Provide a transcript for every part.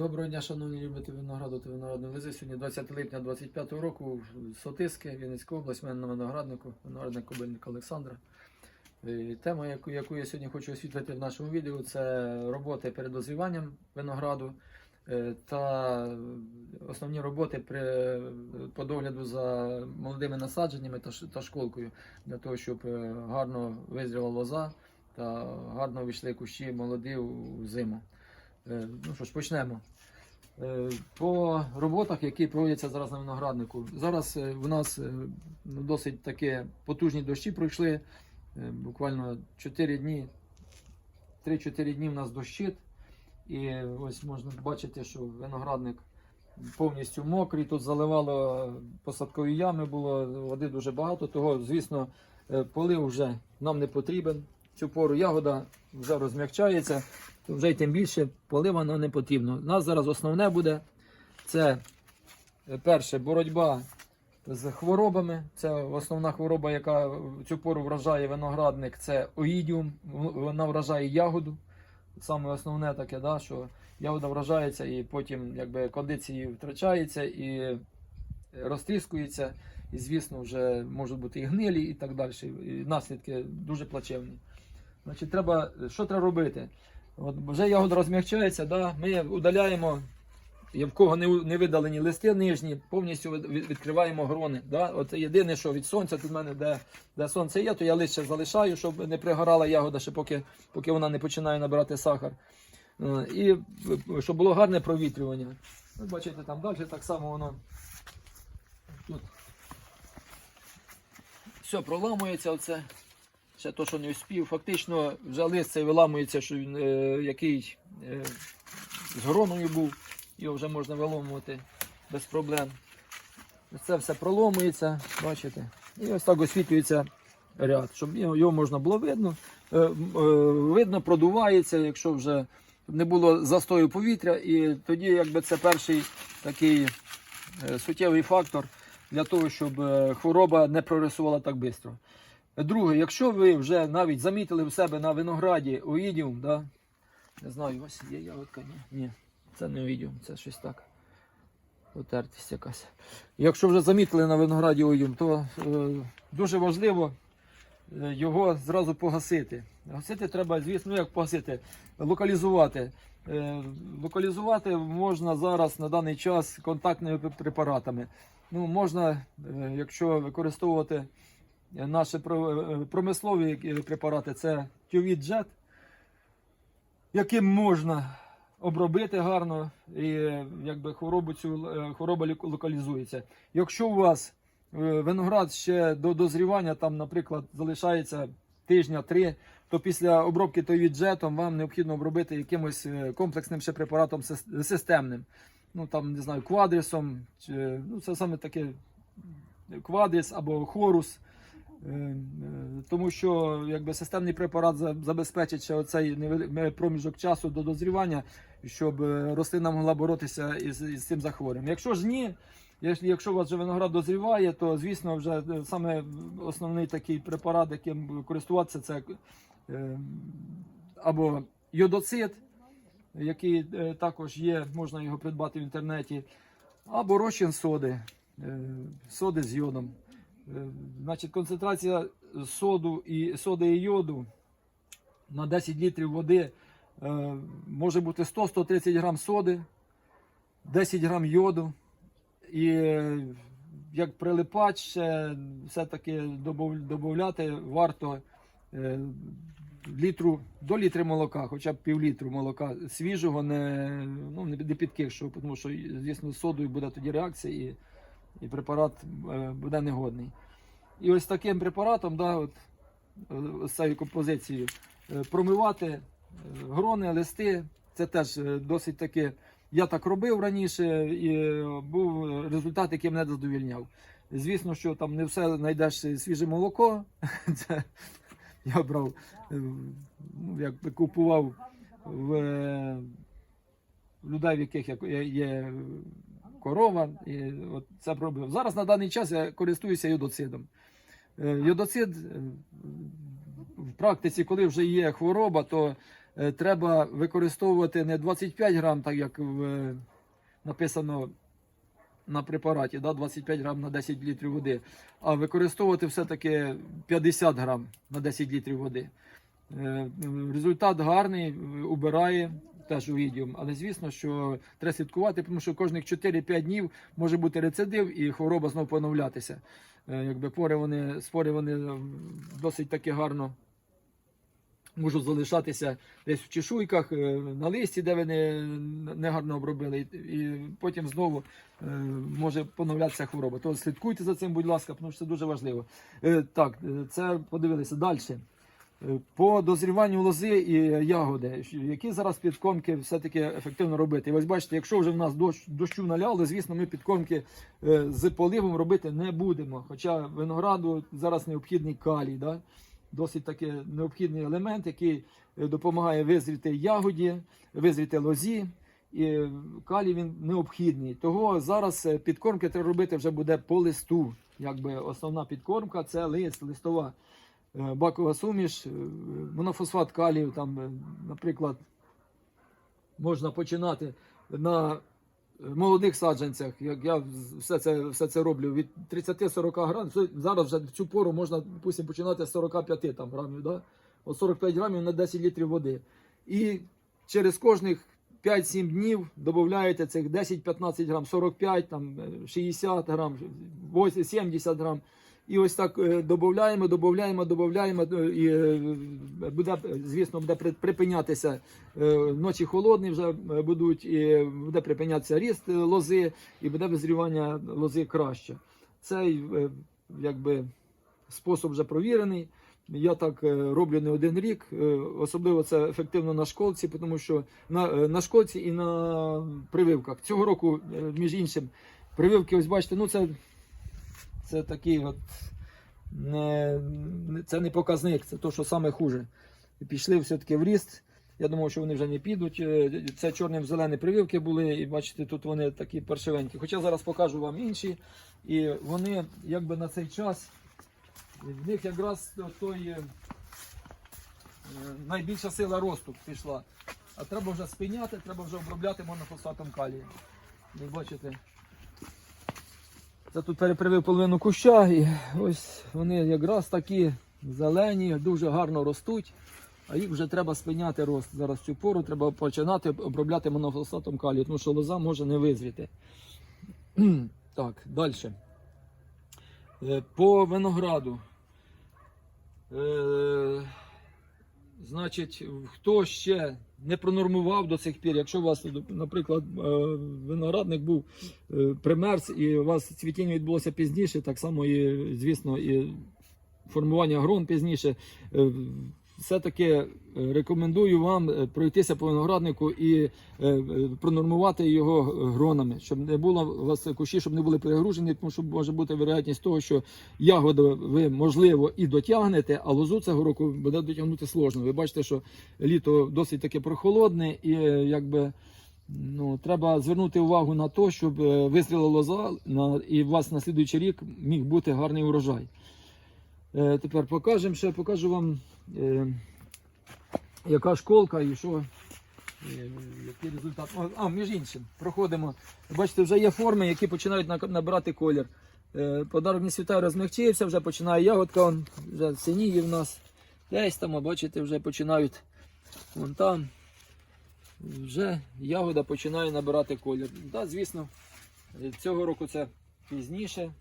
Доброго дня, шановні любителі винограду та виноградної лози. Сьогодні 20 липня 25 року, Сотиски, Вінницька область, мене на винограднику, виноградник Кобильник Олександра. Тема, яку, яку я сьогодні хочу освітлити в нашому відео, це роботи перед озріванням винограду е, та основні роботи при, по догляду за молодими насадженнями та, та школкою, для того, щоб е, гарно визріла лоза та гарно вийшли кущі молоді у зиму. Е, Ну що ж, почнемо. Е, По роботах, які проводяться зараз на винограднику. Зараз е, в нас е, ну, досить такі потужні дощі пройшли. Е, Буквально 4 дні, 3-4 дні в нас дощит. І ось можна бачити, що виноградник повністю мокрий. Тут заливало посадкові ями, було води дуже багато. Того, звісно, е, полив вже нам не потрібен. Цю пору ягода вже розм'якчається то вже й тим більше полива не потрібно. У нас зараз основне буде це е, перше боротьба з хворобами. Це основна хвороба, яка цю пору вражає виноградник, це оїдіум. Вона вражає ягоду. Саме основне таке, да, що ягода вражається і потім якби, кондиції втрачається і розтріскується. І, звісно, вже можуть бути і гнилі і так далі. І наслідки дуже плачевні. Значить, треба, що треба робити? От вже ягода розм'якчається, да, ми удаляємо, в кого не, не видалені листи нижні, повністю від- від- відкриваємо грони. Да. От єдине, що від сонця, тут в мене де, де сонце є, то я лише залишаю, щоб не пригорала ягода, ще поки, поки вона не починає набирати сахар. Е, І щоб було гарне провітрювання. Ви бачите, там далі так само воно тут все проламується оце. Ще то, що не успів. Фактично вже лист цей виламується, що він е, який е, з гроною був, його вже можна виломувати без проблем. Це все проломується, бачите. І ось так освітлюється ряд, щоб його, можна було видно. Е, е, видно, продувається, якщо вже не було застою повітря, і тоді якби це перший такий е, суттєвий фактор для того, щоб е, хвороба не прогресувала так швидко. Друге, якщо ви вже навіть замітили в себе на винограді оїдіум, да? не знаю, ось є ягодка, ні. Ні, це не оїдіум, це щось так. Потертість якась. Якщо вже замітили на винограді оїдіум, то е, дуже важливо е, його зразу погасити. Гасити треба, звісно, як погасити, локалізувати. Е, локалізувати можна зараз на даний час контактними препаратами. Ну, можна, е, якщо використовувати наші е, промислові е, препарати, це Тювіт Джет, яким можна обробити гарно і е, якби хворобу цю е, хвороба локалізується. Якщо у вас е, виноград ще до дозрівання, там, наприклад, залишається тижня три, то після обробки товіджетом вам необхідно обробити якимось е, комплексним ще препаратом системним. Ну там не знаю, квадрісом, чи, ну це саме таке квадріс або хорус. Е, е, Тому що якби системний препарат забезпечить ще оцей проміжок часу до дозрівання, щоб е, рослина могла боротися із, із цим захворюванням. Якщо ж ні, якщо- у вас вже виноград дозріває, то звісно вже саме основний такий препарат, яким користуватися, це або йодоцит, який також є, можна його придбати в інтернеті, або розчин соди, соди з йодом. Е, Значить, концентрація соду і соди і йоду на 10 літрів води е, може бути 100-130 грам соди, 10 грам йоду. І е, як прилипач, все-таки додати варто літру, до літри молока, хоча б пів літру молока свіжого, не, ну, не не тому що, звісно, з содою буде тоді реакція і, і препарат буде негодний. І ось таким препаратом, да, от, е, з цією композицією, е, промивати е, грони, листи. Це теж досить таки. Я так робив раніше, і був результат, який мене задовільняв. Звісно, що там не все знайдеш свіже молоко. Це я брав, ну, якби купував в людей, в яких є корова, і от це пробив. Зараз на даний час я користуюся йодоцидом. Е, Йодоцид е, в практиці, коли вже є хвороба, то е, треба використовувати не 25 грам, так як в, е, написано на препараті, да, 25 грам на 10 літрів води, а використовувати все-таки 50 грам на 10 літрів води. Е, Результат гарний, е, убирає теж у відео, але звісно, що треба слідкувати, тому що кожних 4-5 днів може бути рецидив і хвороба знову поновлятися. Е, Якби пори вони, спори вони е, досить таки гарно можуть залишатися десь в чешуйках, е, на листі, де вони негарно обробили, і- потім знову може поновлятися хвороба. То слідкуйте за цим, будь ласка, тому що це дуже важливо. Так, це подивилися далі. По дозріванню лози і ягоди, які зараз підкормки все-таки ефективно робити. І ось бачите, якщо вже в нас дощ, дощу наляло, звісно, ми підкормки е, з поливом робити не будемо. Хоча винограду зараз необхідний калій, да? досить таки необхідний елемент, який е, допомагає визріти ягоді, визріти лозі. І калій він необхідний. Того зараз е, підкормки треба робити вже буде по листу. Якби основна підкормка це лист, листова бакова суміш, е, монофосфат калію, там, е, наприклад, можна починати на е, молодих саджанцях. Як я все це, все це роблю від 30-40 грамів. Зараз вже в цю пору можна допустим, починати з 45 там, грамів. Да? От 45 грамів на 10 літрів води. І через кожних 5-7 днів додаєте цих 10-15 грам, 45, там, е, 60 грам, 70 грам. І ось так е, додаємо, додаємо, додаємо, е, і е, буде, звісно, буде припинятися ночі холодні вже будуть, і буде припинятися ріст лози, і буде визрівання лози краще. Цей якби спосіб вже провірений. Я так роблю не один рік. Особливо це ефективно на школці, тому що на, на школці і на прививках. Цього року, між іншим, прививки, ось бачите, ну це, це такий от не, це не показник, це то, що саме хуже. Пішли все-таки в ріст. Я думав, що вони вже не підуть. Е, Це чорним зелені прививки були, і бачите, тут вони такі паршивенькі. Хоча зараз покажу вам інші. І вони якби на цей час в них якраз той е, найбільша сила росту пішла. А треба вже спиняти, треба вже обробляти монофосфатом калію. Ви бачите. Це тут перепривив половину куща, і ось вони якраз такі зелені, дуже гарно ростуть. А їх вже треба спиняти рост. Зараз цю пору треба починати обробляти монофосфатом калію, тому що лоза може не визріти. Так, далі. По винограду. Е, значить, хто ще не пронормував до цих пір, якщо у вас, наприклад, е, виноградник був е, примерз і у вас цвітіння відбулося пізніше, так само і, звісно, і формування грон пізніше. Все-таки е, рекомендую вам е, пройтися по винограднику і е, пронормувати його гронами, щоб не було у вас кущі, щоб не були перегружені, тому що може бути вероятність того, що ягоду ви можливо і дотягнете, а лозу цього року буде дотягнути сложно. Ви бачите, що літо досить таке прохолодне, і якби ну треба звернути увагу на те, щоб вистріла лоза і у вас на слідуючий рік міг бути гарний урожай. Е, Тепер покажемо ще, покажу вам, е, яка школка і що. е, Який результат. А, між іншим, проходимо. Бачите, вже є форми, які починають набирати колір. Е, Подарок не світає розмягчився, вже починає ягодка, вже синіє в нас. Десь там, бачите, вже починають вон там. Вже ягода починає набирати колір. Да, звісно, е, цього року це пізніше.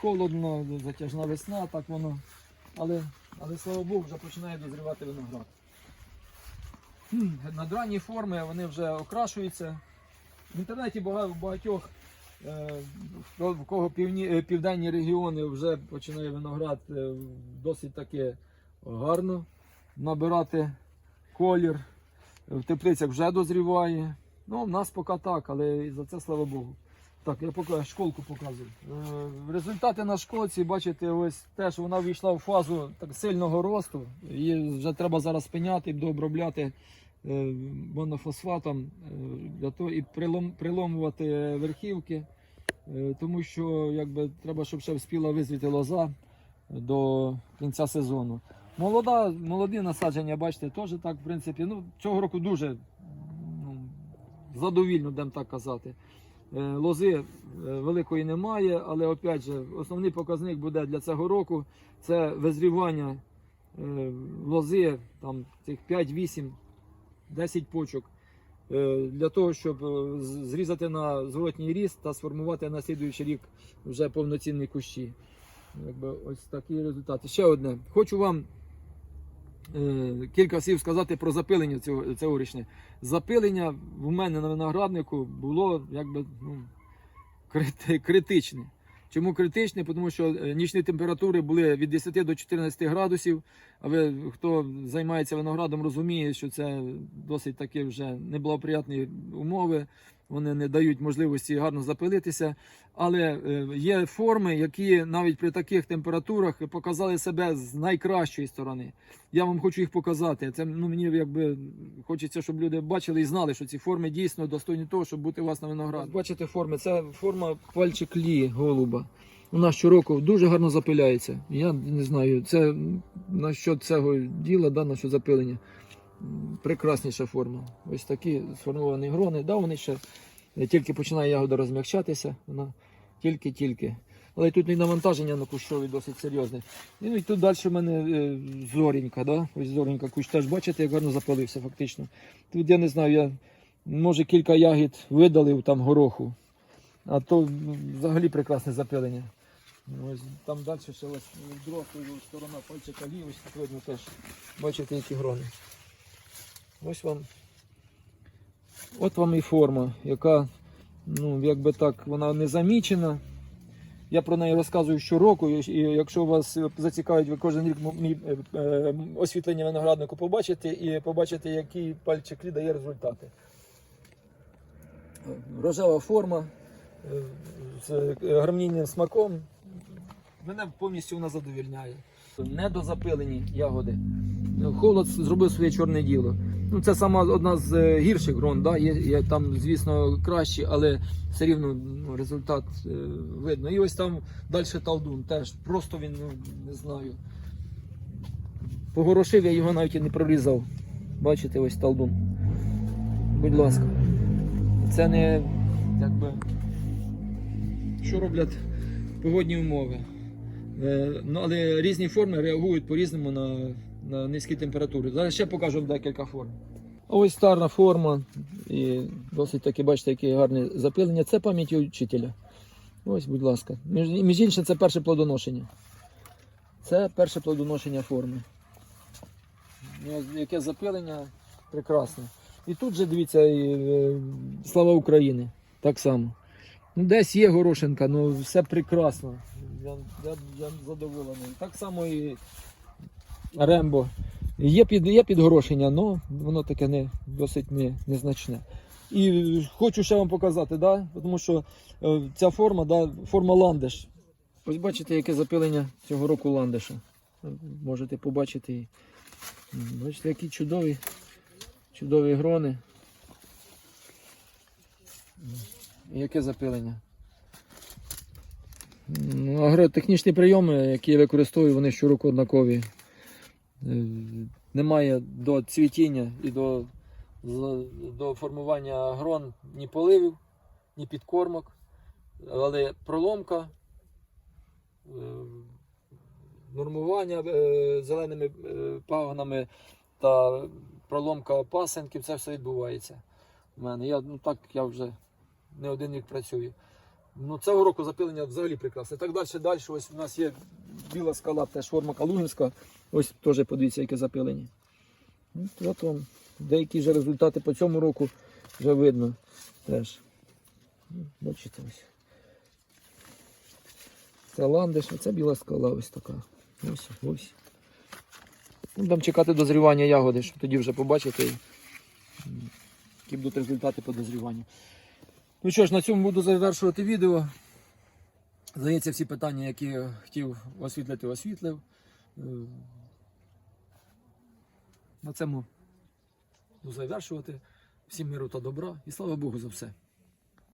Холодно, затяжна весна, так воно. Але, але слава Богу, вже починає дозрівати виноград. Хм, Надранні форми вони вже окрашуються. В інтернеті багатьох, е, в кого півні, е, південні регіони вже починає виноград е, досить таки гарно набирати колір. В теплицях вже дозріває. Ну, в нас поки так, але за це слава Богу. Так, я поки школку показую. Е, Результати на школці, бачите, ось теж вона війшла в фазу так сильного росту. Її вже треба зараз спиняти і дообробляти е, монофосфатом е, і прилом, приломувати верхівки, тому що якби треба, щоб ще вспіла визріти лоза до кінця сезону. Молода, молоді насадження, бачите, теж так, в принципі, ну, цього року дуже ну, задовільно, будемо так казати. Е, Лози е, великої немає, але опять же, основний показник буде для цього року це визрівання е, лози, там цих 5, 8, 10 почок. Для того, щоб зрізати на зворотній ріст та сформувати на слідуючий рік вже повноцінні кущі. Якби ось такі результати. Ще одне. Хочу вам кілька слів сказати про запилення цього, цьогорічне. Запилення в мене на винограднику було якби ну, крити- критичне. Чому критичне? Тому що е, нічні температури були від 10 до 14 градусів. А ви, хто займається виноградом, розуміє, що це досить такі вже неблагоприятні умови. Вони не дають можливості гарно запилитися. Але е, є форми, які навіть при таких температурах показали себе з найкращої сторони. Я вам хочу їх показати. Це ну мені якби хочеться, щоб люди бачили і знали, що ці форми дійсно достойні того, щоб бути у вас на винограді. Бачите форми, це форма пальчик лі голуба. Вона щороку дуже гарно запиляється. Я не знаю, це на що цього діла, да, на що запилення. Прекрасніша форма. Ось такі сформовані грони. Да, вони ще тільки починає ягода розм'якчатися. Вона тільки-тільки. Але тут і навантаження на кущові досить серйозне. І, ну, і тут далі в мене е, зорінька. Да? Ось зорінька кущ теж бачите, як гарно запалився фактично. Тут я не знаю, я може кілька ягід видалив там гороху. А то взагалі прекрасне запилення. Ось там далі ще ось дротою сторона пальчика лі, ось так видно теж. Бачите, які грони. Ось вам. От вам і форма, яка, ну, якби так, вона не замічена. Я про неї розказую щороку, і якщо вас зацікавить, ви кожен рік е, е, освітлення винограднику побачите і побачите, який пальчик дає результати. Рожева форма е, з гармонійним смаком. Мене повністю вона задовільняє. Недозапилені ягоди. Холод зробив своє чорне діло. Ну, це сама одна з е, гірших грон, да? є, є там, звісно, кращі, але все рівно ну, результат е, видно. І ось там далі талдун теж. Просто він, ну, не знаю. Погорошив, я його навіть і не прорізав. Бачите, ось талдун. Будь ласка. Це не якби. Що роблять погодні умови. Е, Ну, але різні форми реагують по-різному на, на низькі температури. Зараз ще покажу декілька форм. Ось старна форма. І досить таки, бачите, яке гарне запилення. Це пам'ять учителя. Ось, будь ласка. Між, між іншим, це перше плодоношення. Це перше плодоношення форми. Ну, Яке запилення прекрасне. І тут же дивіться, і, е, слава Україні. Так само. Ну, десь є горошинка, ну все прекрасно. Я, я, я задоволений. Так само і Рембо. Є, під, є підгорошення, але воно таке не, досить не, незначне. І хочу ще вам показати, да? тому що е, ця форма, да, форма ландиш. Ось бачите, яке запилення цього року ландиша. Можете побачити. її. Бачите, які чудові, чудові грони. Яке запилення? Агротехнічні прийоми, які я використовую, вони щороку однакові. Е, Немає до цвітіння і до, до формування грон ні поливів, ні підкормок, але проломка, е, нормування е, зеленими пагонами та проломка пасенків, це все відбувається. У мене. Я, ну, так я вже не один рік працюю. Ну, цього року запилення взагалі прекрасне. Так далі, далі. Ось у нас є біла скала, теж форма Калугінська. Ось теж подивіться, яке запилення. От, от вам. Деякі вже результати по цьому року вже видно теж. Ну, Бачите ось. Це ландиш, а це біла скала ось така. Ось, ось. Ну, Будемо чекати дозрівання ягоди, щоб тоді вже побачити, які будуть результати по дозріванню. Ну що ж, на цьому буду завершувати відео. Здається, всі питання, які хотів освітлити, освітлив. На цьому завершувати. Всім миру та добра і слава Богу за все.